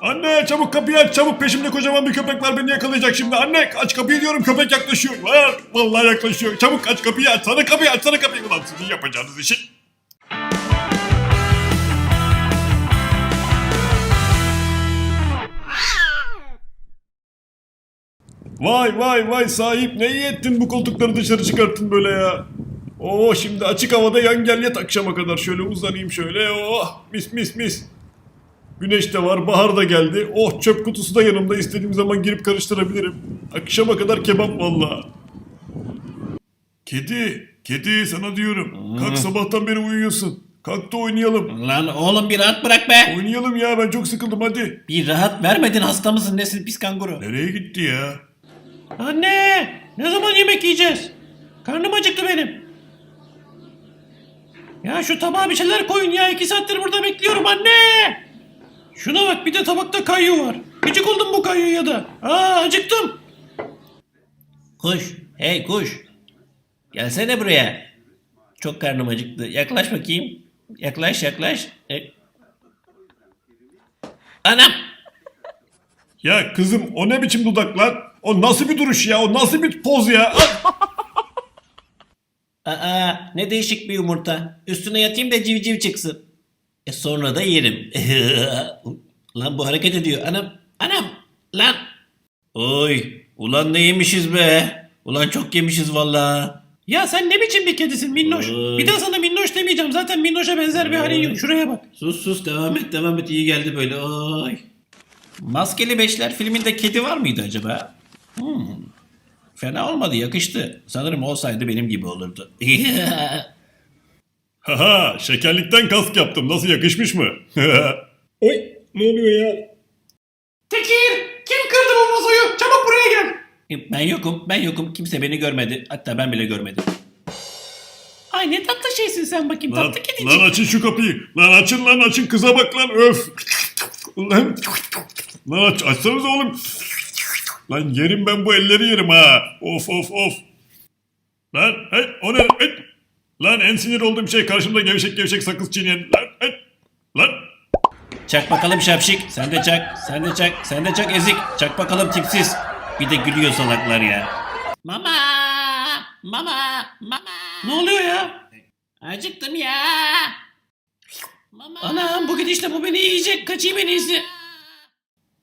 Anne çabuk kapıyı aç çabuk peşimde kocaman bir köpek var beni yakalayacak şimdi. Anne aç kapıyı diyorum köpek yaklaşıyor. Vallahi yaklaşıyor. Çabuk aç kapıyı aç sana kapıyı aç sana kapıyı. Ulan sizin yapacağınız işi. Vay vay vay sahip ne iyi ettin bu koltukları dışarı çıkarttın böyle ya. Oo şimdi açık havada yan gel yat akşama kadar şöyle uzanayım şöyle oh mis mis mis. Güneş de var bahar da geldi oh çöp kutusu da yanımda istediğim zaman girip karıştırabilirim. Akşama kadar kebap valla. Kedi kedi sana diyorum kalk sabahtan beri uyuyorsun. Kalk da oynayalım. Lan oğlum bir rahat bırak be. Oynayalım ya ben çok sıkıldım hadi. Bir rahat vermedin hasta mısın nesin pis kanguru. Nereye gitti ya? Anne ne zaman yemek yiyeceğiz? Karnım acıktı benim. Ya şu tabağa bir şeyler koyun ya iki saattir burada bekliyorum anne. Şuna bak bir de tabakta kayu var. Gıcık oldum bu kayuya da. Aa acıktım. Kuş hey kuş. Gelsene buraya. Çok karnım acıktı. Yaklaş bakayım. Yaklaş yaklaş. E- Anam. Ya kızım o ne biçim dudak lan? O nasıl bir duruş ya? O nasıl bir poz ya? Ah! Aa ne değişik bir yumurta. Üstüne yatayım da civciv çıksın. E sonra da yerim. lan bu hareket ediyor. Anam anam lan. Oy ulan ne yemişiz be. Ulan çok yemişiz valla. Ya sen ne biçim bir kedisin Minnoş? Oy. Bir daha sana Minnoş demeyeceğim. Zaten Minnoş'a benzer bir halin yok. Şuraya bak. Sus sus devam et devam et iyi geldi böyle oy. Maskeli Beşler filminde kedi var mıydı acaba? Hmm. Fena olmadı yakıştı. Sanırım olsaydı benim gibi olurdu. Haha şekerlikten kask yaptım. Nasıl yakışmış mı? Oy ne oluyor ya? Tekir! Kim kırdı bu vazoyu? Çabuk buraya gel. Ben yokum, ben yokum. Kimse beni görmedi. Hatta ben bile görmedim. Ay ne tatlı şeysin sen bakayım. Lan, tatlı kedicik. lan açın şu kapıyı. Lan açın lan açın kıza bak lan öf. Lan, lan aç, açsanıza oğlum. Lan yerim ben bu elleri yerim ha. Of of of. Lan hey o ne? Hey. Lan en sinir olduğum şey karşımda gevşek gevşek sakız çiğneyen. Lan hey. Lan. Çak bakalım şapşik. Sen de çak, sen de çak, sen de çak ezik. Çak bakalım tipsiz. Bir de gülüyor salaklar ya. Mama! Mama! Mama! Ne oluyor ya? Acıktım ya. Mama. Anam bu gidişle bu beni yiyecek. Kaçayım en iyisi.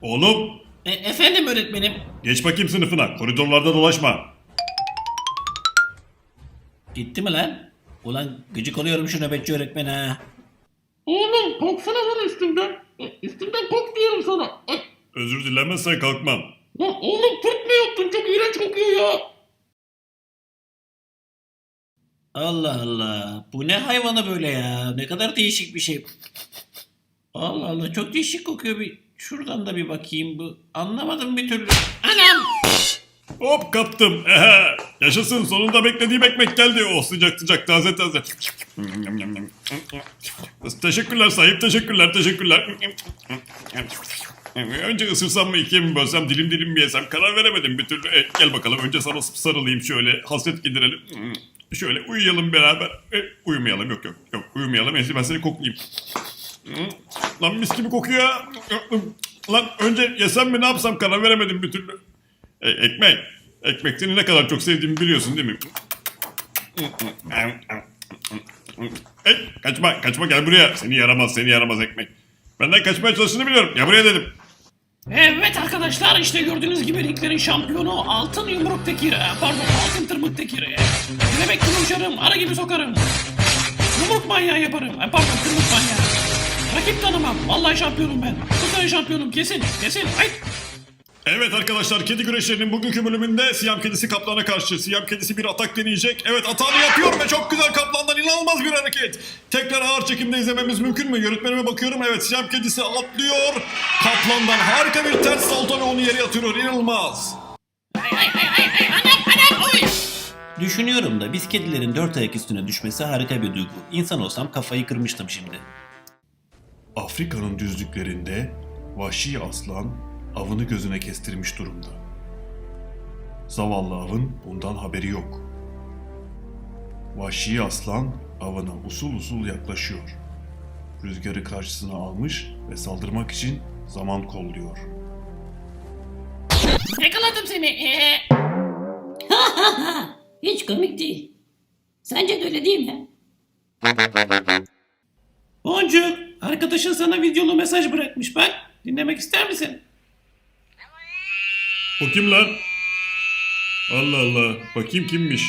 Oğlum E, efendim öğretmenim. geç bakayım sınıfına. Koridorlarda dolaşma. Gitti mi lan? Ulan gıcık oluyorum şu nöbetçi öğretmene ha. Oğlum kalksana lan üstümden. E, Üstümden kalk diyorum sana. E, Özür dilemezsen kalkmam. Lan oğlum Türk mü yaptın? Çok iğrenç kokuyor ya. Allah Allah. Bu ne hayvanı böyle ya? Ne kadar değişik bir şey. Allah Allah çok değişik kokuyor bir. Şuradan da bir bakayım bu. Anlamadım bir türlü. Anam! Hop kaptım. Ehe. Yaşasın sonunda beklediğim ekmek geldi. Oh sıcak sıcak taze taze. teşekkürler sahip teşekkürler teşekkürler. Önce ısırsam mı ikiye mi bölsem dilim dilim mi yesem karar veremedim bir türlü. E, gel bakalım önce sana sarılayım şöyle hasret giderelim. Şöyle uyuyalım beraber. E, uyumayalım yok yok yok uyumayalım. İyisi ben seni koklayayım. Lan mis gibi kokuyor. Lan önce yesem mi ne yapsam karar veremedim bir türlü. E, ekmek. Ekmek ne kadar çok sevdiğimi biliyorsun değil mi? Hey, kaçma, kaçma gel buraya. Seni yaramaz, seni yaramaz ekmek. Benden kaçmaya çalıştığını biliyorum. Gel buraya dedim. Evet arkadaşlar işte gördüğünüz gibi ringlerin şampiyonu Altın Yumruk Tekir. e, Pardon Altın Tırmık Tekir. e. Kelebek gibi uçarım, ara gibi sokarım. Yumruk manyağı yaparım. e, Pardon tırmık manyağı. Rakip tanımam. Vallahi şampiyonum ben. Bu sene şampiyonum kesin. Kesin. Ay. Evet arkadaşlar kedi güreşlerinin bugünkü bölümünde Siyam kedisi kaplana karşı. Siyam kedisi bir atak deneyecek. Evet atağını yapıyor ve çok güzel kaplandan inanılmaz bir hareket. Tekrar ağır çekimde izlememiz mümkün mü? Yönetmenime bakıyorum. Evet Siyam kedisi atlıyor. Kaplandan harika bir ters salto ve onu yere yatırıyor. İnanılmaz. Düşünüyorum da biz kedilerin dört ayak üstüne düşmesi harika bir duygu. İnsan olsam kafayı kırmıştım şimdi. Afrika'nın düzlüklerinde vahşi aslan avını gözüne kestirmiş durumda. Zavallı avın bundan haberi yok. Vahşi aslan avına usul usul yaklaşıyor. Rüzgarı karşısına almış ve saldırmak için zaman kolluyor. Yakaladım seni. Ee, Hiç komik değil. Sence de öyle değil mi? Boncuk, arkadaşın sana videolu mesaj bırakmış bak. Dinlemek ister misin? O kim lan? Allah Allah. Bakayım kimmiş.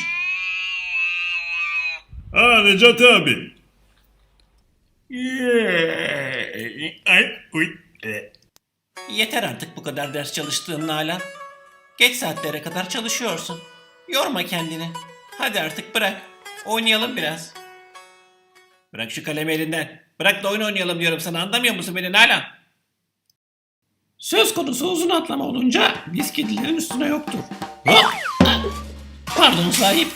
Aa Necati abi. E. Yeter artık bu kadar ders çalıştığın Nalan. Geç saatlere kadar çalışıyorsun. Yorma kendini. Hadi artık bırak. Oynayalım biraz. Bırak şu kalemi elinden. Bırak da oyun oynayalım diyorum sana. Anlamıyor musun beni Nalan? Söz konusu uzun atlama olunca biz kedilerin üstüne yoktur. Hop! Pardon sahip.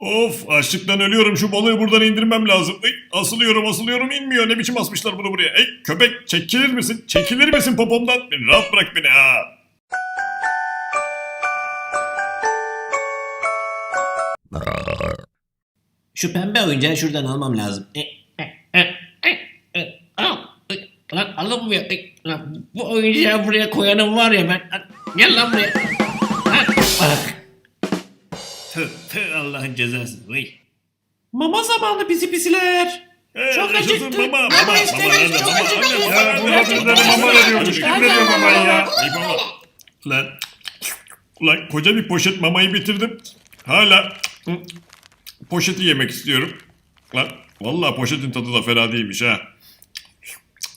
Of açlıktan ölüyorum şu balığı buradan indirmem lazım. Ay, asılıyorum asılıyorum inmiyor ne biçim asmışlar bunu buraya. Ey köpek çekilir misin? Çekilir misin popomdan? Beni rahat bırak beni ha. Şu pembe oyuncağı şuradan almam lazım. E, al. Ee, Lan alınmıyor. Ee, Lan, bu oyuncağı buraya koyanım var ya ben. Lan, Gel lan buraya. Bak. tüh, tüh, Allah'ın cezası. Vay. Mama zamanı bizi pisiler. Hey, Çok acıktık. Mama, Mama mama, mama, isteriz, çok anne, Ya, mama, bu acıktık. mama veriyormuş. Kim veriyor mama. mamayı ya? Ey baba. Lan, ulan koca bir poşet mamayı bitirdim. Hala poşeti yemek istiyorum. Lan vallahi poşetin tadı da fena değilmiş ha.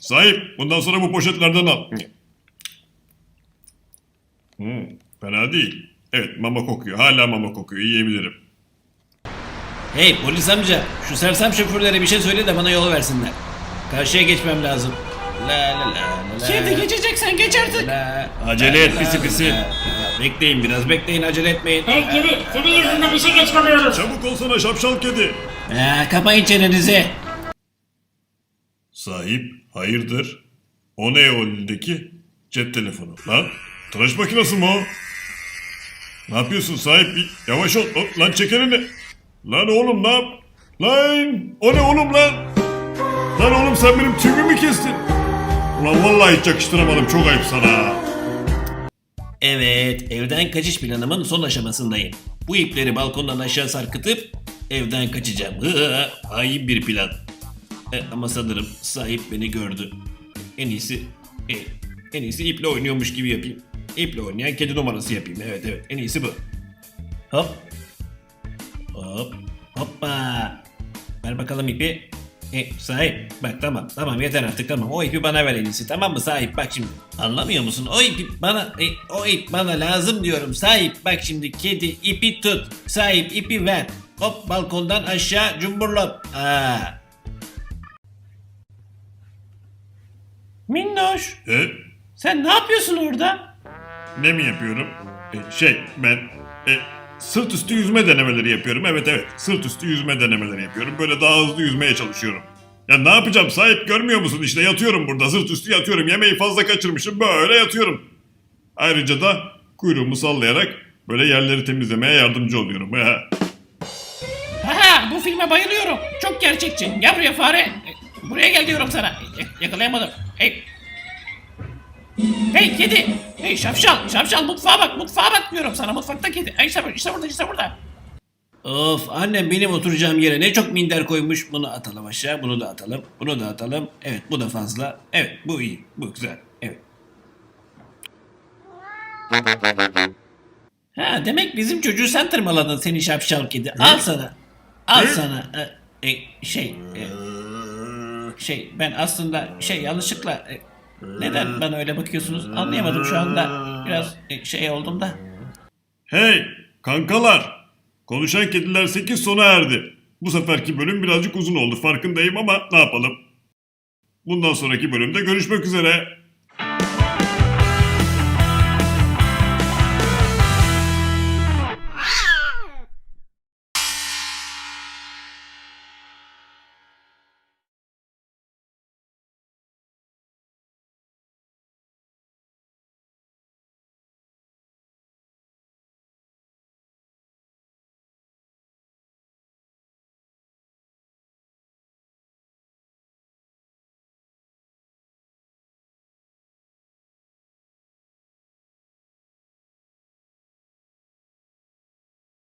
Sahip bundan sonra bu poşetlerden al. Hmm, fena değil. Evet mama kokuyor. Hala mama kokuyor. Yiyebilirim. Hey polis amca şu sersem şoförlere bir şey söyle de bana yol versinler. Karşıya geçmem lazım. La la la la. Şimdi geçeceksen geç artık. La, Acele et, pisi pisi. Bekleyin biraz bekleyin acele etmeyin. Hey kedi, senin yüzünden işe geç kalıyoruz. Çabuk olsana şapşal kedi. Ha, kapayın çenenizi. Sahip hayırdır? O ne o? Cep telefonu. Lan tıraş makinesi mi o? Ne yapıyorsun sahip? Yavaş ol. Lan çek elini. Lan oğlum yap? Lan o ne oğlum lan? Lan oğlum sen benim tüyümü mü kestin? Ulan vallahi hiç yakıştıramadım. Çok ayıp sana. Evet, evden kaçış planımın son aşamasındayım. Bu ipleri balkondan aşağı sarkıtıp evden kaçacağım. Hı, Hain bir plan. E, ama sanırım sahip beni gördü. En iyisi, e, en iyisi iple oynuyormuş gibi yapayım. İple oynayan kedi numarası yapayım. Evet evet, en iyisi bu. Hop. Hop. Hoppa. Ver bakalım ipi. E, sahip bak tamam tamam yeter artık tamam o ipi bana ver en iyisi tamam mı sahip bak şimdi anlamıyor musun o ipi bana e, o ip bana lazım diyorum sahip bak şimdi kedi ipi tut sahip ipi ver hop balkondan aşağı cumburlop Aa. Minnoş, E, sen ne yapıyorsun orada? ne mi yapıyorum? E, şey ben e, sırt üstü yüzme denemeleri yapıyorum. Evet evet sırt üstü yüzme denemeleri yapıyorum. Böyle daha hızlı yüzmeye çalışıyorum. Ya ne yapacağım sahip görmüyor musun işte yatıyorum burada sırt üstü yatıyorum. Yemeği fazla kaçırmışım böyle yatıyorum. Ayrıca da kuyruğumu sallayarak böyle yerleri temizlemeye yardımcı oluyorum. Ha. Ha, bu filme bayılıyorum. Çok gerçekçi. Gel buraya fare. Buraya gel diyorum sana. Ya- Yakalayamadım. Hey. Hey kedi. Hey şapşal. Şapşal mutfağa bak. Mutfağa bak diyorum sana. Mutfakta kedi. Hey işte, işte burada işte burada. Of annem benim oturacağım yere ne çok minder koymuş bunu atalım aşağı bunu da atalım bunu da atalım evet bu da fazla evet bu iyi bu güzel evet. Ha demek bizim çocuğu sen tırmaladın seni şapşal kedi al sana al sana e, e, şey e, şey ben aslında şey yanlışlıkla e, neden bana öyle bakıyorsunuz anlayamadım şu anda biraz e, şey oldum da. Hey kankalar konuşan kediler 8 sona erdi. Bu seferki bölüm birazcık uzun oldu farkındayım ama ne yapalım. Bundan sonraki bölümde görüşmek üzere.